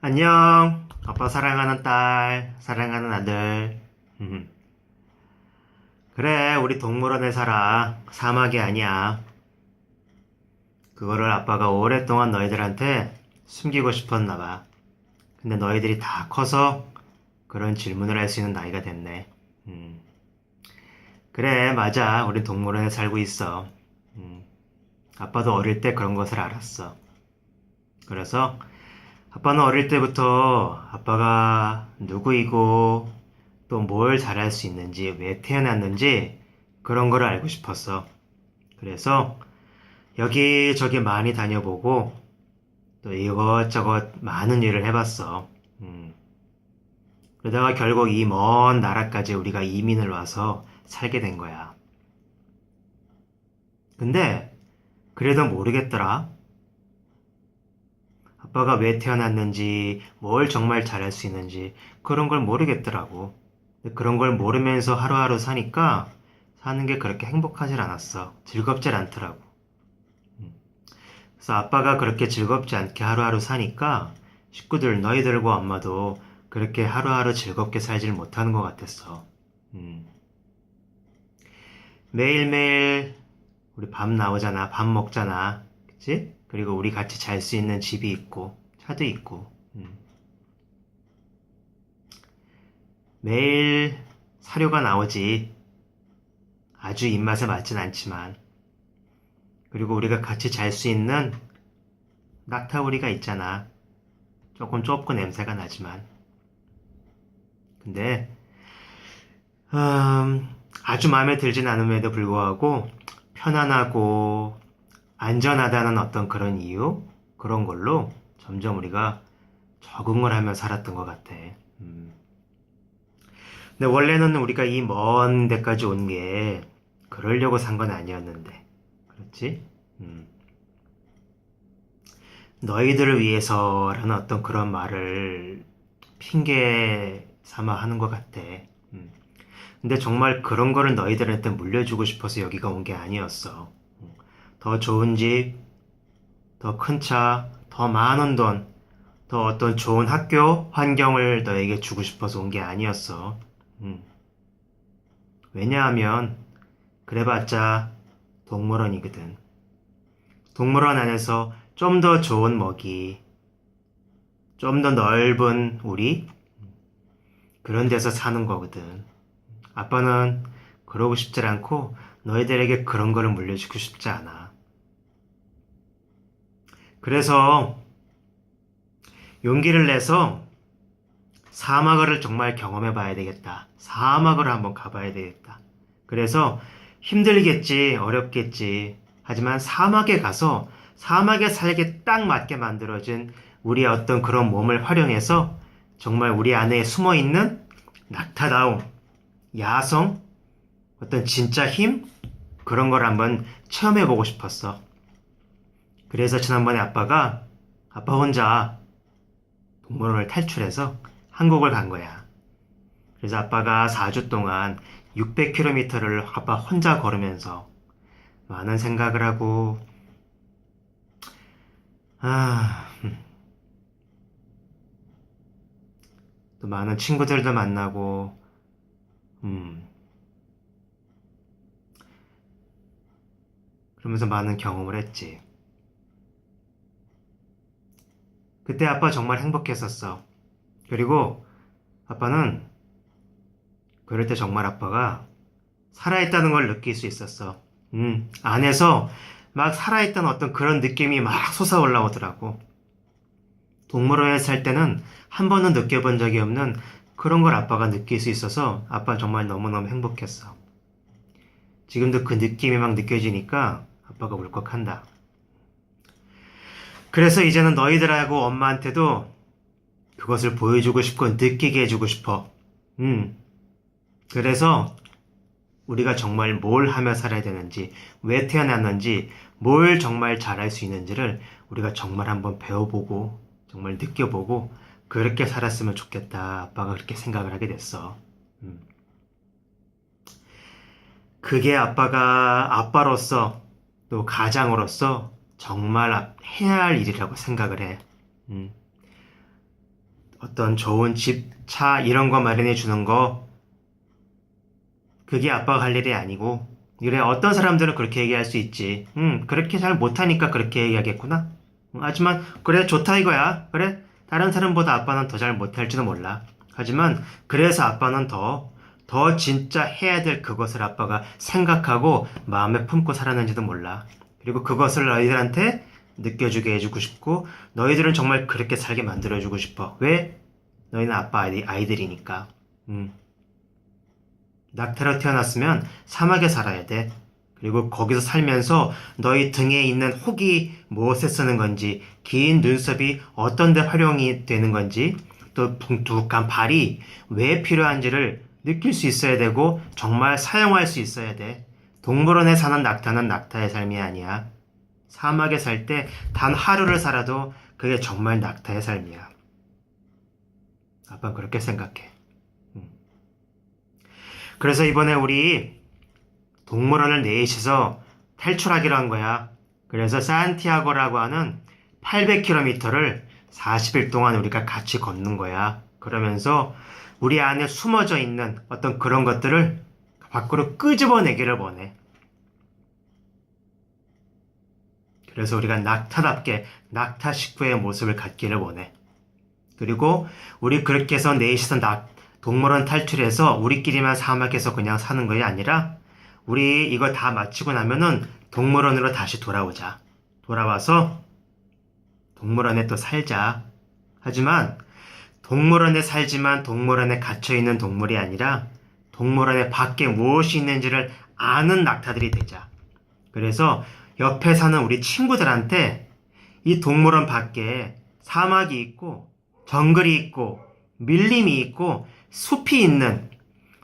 안녕. 아빠 사랑하는 딸, 사랑하는 아들. 음. 그래, 우리 동물원에 살아. 사막이 아니야. 그거를 아빠가 오랫동안 너희들한테 숨기고 싶었나 봐. 근데 너희들이 다 커서 그런 질문을 할 수 있는 나이가 됐네. 음. 그래, 맞아. 우리 동물원에 살고 있어. 음. 아빠도 어릴 때 그런 것을 알았어. 그래서 아빠는 어릴 때부터 아빠가 누구이고 또 뭘 잘할 수 있는지 왜 태어났는지 그런 걸 알고 싶었어. 그래서 여기저기 많이 다녀보고 또 이것저것 많은 일을 해봤어. 음. 그러다가 결국 이 먼 나라까지 우리가 이민을 와서 살게 된 거야. 근데 그래도 모르겠더라. 아빠가 왜 태어났는지, 뭘 정말 잘할 수 있는지, 그런 걸 모르겠더라고. 그런 걸 모르면서 하루하루 사니까 사는 게 그렇게 행복하질 않았어. 즐겁질 않더라고. 음. 그래서 아빠가 그렇게 즐겁지 않게 하루하루 사니까 식구들, 너희들과 엄마도 그렇게 하루하루 즐겁게 살질 못하는 것 같았어. 음. 매일매일 우리 밥 나오잖아. 밥 먹잖아. 그치? 그리고 우리 같이 잘 수 있는 집이 있고, 차도 있고, 음. 매일 사료가 나오지. 아주 입맛에 맞진 않지만. 그리고 우리가 같이 잘 수 있는 낙타우리가 있잖아. 조금 좁고 냄새가 나지만. 근데, 음, 아주 마음에 들진 않음에도 불구하고 편안하고 안전하다는 어떤 그런 이유? 그런 걸로 점점 우리가 적응을 하며 살았던 것 같아. 음. 근데 원래는 우리가 이 먼 데까지 온 게 그러려고 산 건 아니었는데. 그렇지? 음. 너희들을 위해서라는 어떤 그런 말을 핑계 삼아 하는 것 같아. 음. 근데 정말 그런 거를 너희들한테 물려주고 싶어서 여기가 온 게 아니었어. 더 좋은 집, 더 큰 차, 더 많은 돈, 더 어떤 좋은 학교, 환경을 너에게 주고 싶어서 온 게 아니었어. 음. 왜냐하면, 그래봤자 동물원이거든. 동물원 안에서 좀 더 좋은 먹이, 좀 더 넓은 우리, 그런 데서 사는 거거든. 아빠는 그러고 싶지 않고 너희들에게 그런 거를 물려주고 싶지 않아. 그래서 용기를 내서 사막을 정말 경험해 봐야 되겠다. 사막을 한번 가봐야 되겠다. 그래서 힘들겠지, 어렵겠지. 하지만 사막에 가서 사막에 살게 딱 맞게 만들어진 우리의 어떤 그런 몸을 활용해서 정말 우리 안에 숨어 있는 낙타다움, 야성, 어떤 진짜 힘? 그런 걸 한번 체험해 보고 싶었어. 그래서 지난번에 아빠가 아빠 혼자 동물원을 탈출해서 한국을 간 거야. 그래서 아빠가 4주 동안 600km를 아빠 혼자 걸으면서 많은 생각을 하고, 아, 음. 또 많은 친구들도 만나고, 음. 그러면서 많은 경험을 했지. 그때 아빠 정말 행복했었어. 그리고 아빠는 그럴 때 정말 아빠가 살아있다는 걸 느낄 수 있었어. 음, 안에서 막 살아있던 어떤 그런 느낌이 막 솟아 올라오더라고. 동물원에 살 때는 한 번은 느껴본 적이 없는 그런 걸 아빠가 느낄 수 있어서 아빠 정말 너무너무 행복했어. 지금도 그 느낌이 막 느껴지니까 아빠가 울컥한다. 그래서 이제는 너희들하고 엄마한테도 그것을 보여주고 싶고 느끼게 해주고 싶어. 음. 그래서 우리가 정말 뭘 하며 살아야 되는지, 왜 태어났는지, 뭘 정말 잘할 수 있는지를 우리가 정말 한번 배워보고, 정말 느껴보고, 그렇게 살았으면 좋겠다. 아빠가 그렇게 생각을 하게 됐어. 음. 그게 아빠가 아빠로서, 또 가장으로서 정말 해야 할 일이라고 생각을 해. 음. 어떤 좋은 집, 차 이런 거 마련해 주는 거 그게 아빠가 할 일이 아니고 그래 어떤 사람들은 그렇게 얘기할 수 있지. 음 그렇게 잘 못하니까 그렇게 얘기하겠구나. 음, 하지만 그래 좋다 이거야. 그래 다른 사람보다 아빠는 더 잘 못할지도 몰라. 하지만 그래서 아빠는 더더 진짜 해야 될 그것을 아빠가 생각하고 마음에 품고 살았는지도 몰라. 그리고 그것을 너희들한테 느껴주게 해주고 싶고 너희들은 정말 그렇게 살게 만들어주고 싶어. 왜? 너희는 아빠 아이, 아이들이니까. 음. 낙타로 태어났으면 사막에 살아야 돼. 그리고 거기서 살면서 너희 등에 있는 혹이 무엇에 쓰는 건지, 긴 눈썹이 어떤 데 활용이 되는 건지, 또 둥둑한 발이 왜 필요한지를 느낄 수 있어야 되고, 정말 사용할 수 있어야 돼. 동물원에 사는 낙타는 낙타의 삶이 아니야. 사막에 살 때 단 하루를 살아도 그게 정말 낙타의 삶이야. 아빠는 그렇게 생각해. 음. 그래서 이번에 우리 동물원을 넷이서 탈출하기로 한 거야. 그래서 산티아고라고 하는 800km를 40일 동안 우리가 같이 걷는 거야. 그러면서 우리 안에 숨어져 있는 어떤 그런 것들을 밖으로 끄집어내기를 원해. 그래서 우리가 낙타답게 낙타 식구의 모습을 갖기를 원해. 그리고 우리 그렇게 해서 넷이서 낙, 동물원 탈출해서 우리끼리만 사막에서 그냥 사는 것이 아니라 우리 이거 다 마치고 나면은 동물원으로 다시 돌아오자. 돌아와서 동물원에 또 살자. 하지만 동물원에 살지만 동물원에 갇혀있는 동물이 아니라 동물원에 밖에 무엇이 있는지를 아는 낙타들이 되자. 그래서 옆에 사는 우리 친구들한테 이 동물원 밖에 사막이 있고 정글이 있고 밀림이 있고 숲이 있는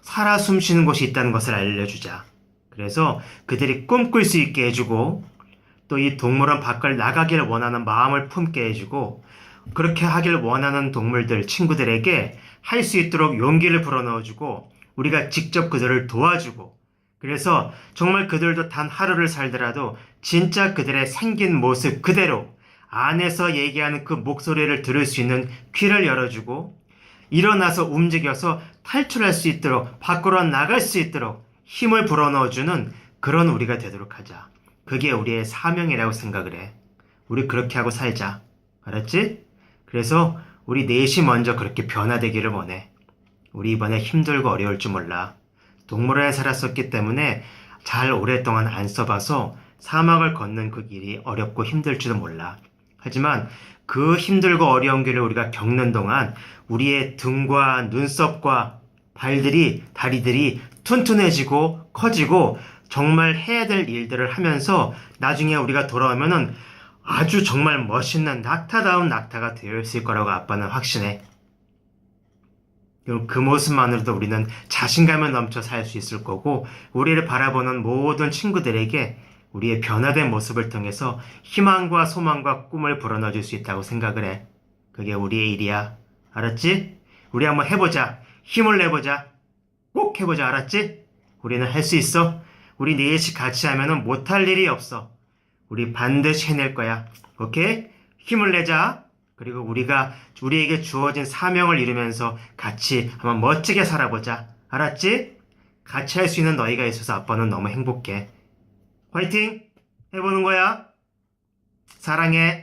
살아 숨쉬는 곳이 있다는 것을 알려주자. 그래서 그들이 꿈꿀 수 있게 해주고 또 이 동물원 밖을 나가기를 원하는 마음을 품게 해주고 그렇게 하기를 원하는 동물들 친구들에게 할 수 있도록 용기를 불어넣어주고 우리가 직접 그들을 도와주고 그래서 정말 그들도 단 하루를 살더라도 진짜 그들의 생긴 모습 그대로 안에서 얘기하는 그 목소리를 들을 수 있는 귀를 열어주고 일어나서 움직여서 탈출할 수 있도록 밖으로 나갈 수 있도록 힘을 불어넣어주는 그런 우리가 되도록 하자. 그게 우리의 사명이라고 생각을 해. 우리 그렇게 하고 살자. 알았지? 그래서 우리 넷이 먼저 그렇게 변화되기를 원해. 우리 이번에 힘들고 어려울 줄 몰라. 동물원에 살았었기 때문에 잘 오랫동안 안 써봐서 사막을 걷는 그 길이 어렵고 힘들지도 몰라. 하지만 그 힘들고 어려운 길을 우리가 겪는 동안 우리의 등과 눈썹과 발들이, 다리들이 튼튼해지고 커지고 정말 해야 될 일들을 하면서 나중에 우리가 돌아오면은 아주 정말 멋있는 낙타다운 낙타가 되어 있을 거라고 아빠는 확신해. 그 모습만으로도 우리는 자신감을 넘쳐 살 수 있을 거고, 우리를 바라보는 모든 친구들에게 우리의 변화된 모습을 통해서 희망과 소망과 꿈을 불어넣어 줄 수 있다고 생각을 해. 그게 우리의 일이야. 알았지? 우리 한번 해보자. 힘을 내보자. 꼭 해보자. 알았지? 우리는 할 수 있어. 우리 넷이 같이 하면은 못할 일이 없어. 우리 반드시 해낼 거야. 오케이? 힘을 내자. 그리고 우리가 우리에게 주어진 사명을 이루면서 같이 한번 멋지게 살아보자. 알았지? 같이 할 수 있는 너희가 있어서 아빠는 너무 행복해. 화이팅! 해보는 거야. 사랑해.